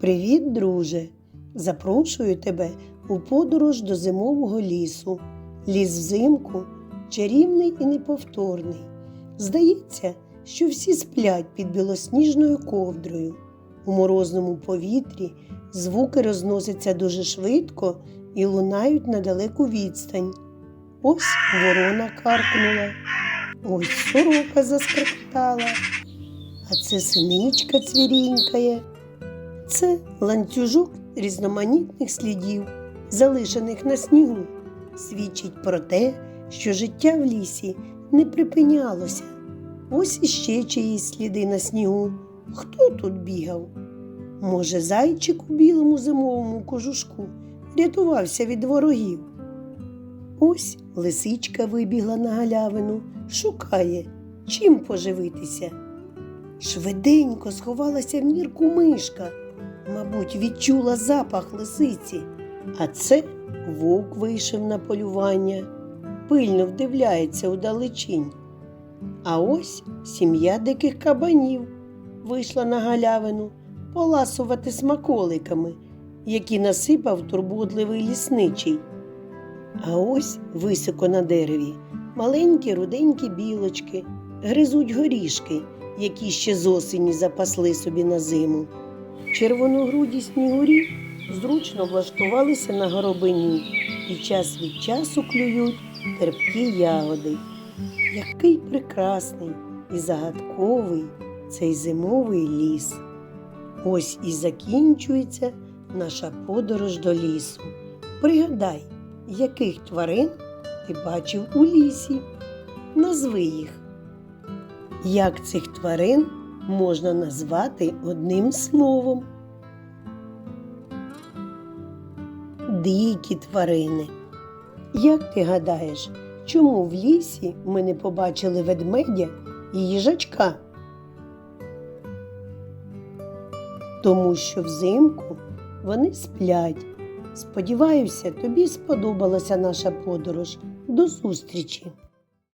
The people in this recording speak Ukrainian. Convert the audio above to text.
Привіт, друже! Запрошую тебе у подорож до зимового лісу. Ліс взимку чарівний і неповторний. Здається, що всі сплять під білосніжною ковдрою. У морозному повітрі звуки розносяться дуже швидко і лунають на далеку відстань. Ось ворона каркнула, ось сорока заскректала, а це синичка цвірінькає. Це ланцюжок різноманітних слідів, залишених на снігу, свідчить про те, що життя в лісі не припинялося. Ось іще чиїсь сліди на снігу. Хто тут бігав? Може, зайчик у білому зимовому кожушку рятувався від ворогів. Ось лисичка вибігла на галявину, шукає, чим поживитися. Швиденько сховалася в нірку мишка, мабуть, відчула запах лисиці, а це вовк вийшов на полювання, пильно вдивляється у далечінь. А ось сім'я диких кабанів вийшла на галявину поласувати смаколиками, які насипав турботливий лісничий. А ось високо на дереві маленькі руденькі білочки гризуть горішки, які ще з осені запасли собі на зиму. Червоногруді снігурі зручно влаштувалися на горобині і час від часу клюють терпкі ягоди. Який прекрасний і загадковий цей зимовий ліс. Ось і закінчується наша подорож до лісу. Пригадай, яких тварин ти бачив у лісі. Назви їх. Як цих тварин можна назвати одним словом? Дикі тварини. Як ти гадаєш, чому в лісі ми не побачили ведмедя і їжачка? Тому що взимку вони сплять. Сподіваюся, тобі сподобалася наша подорож. До зустрічі!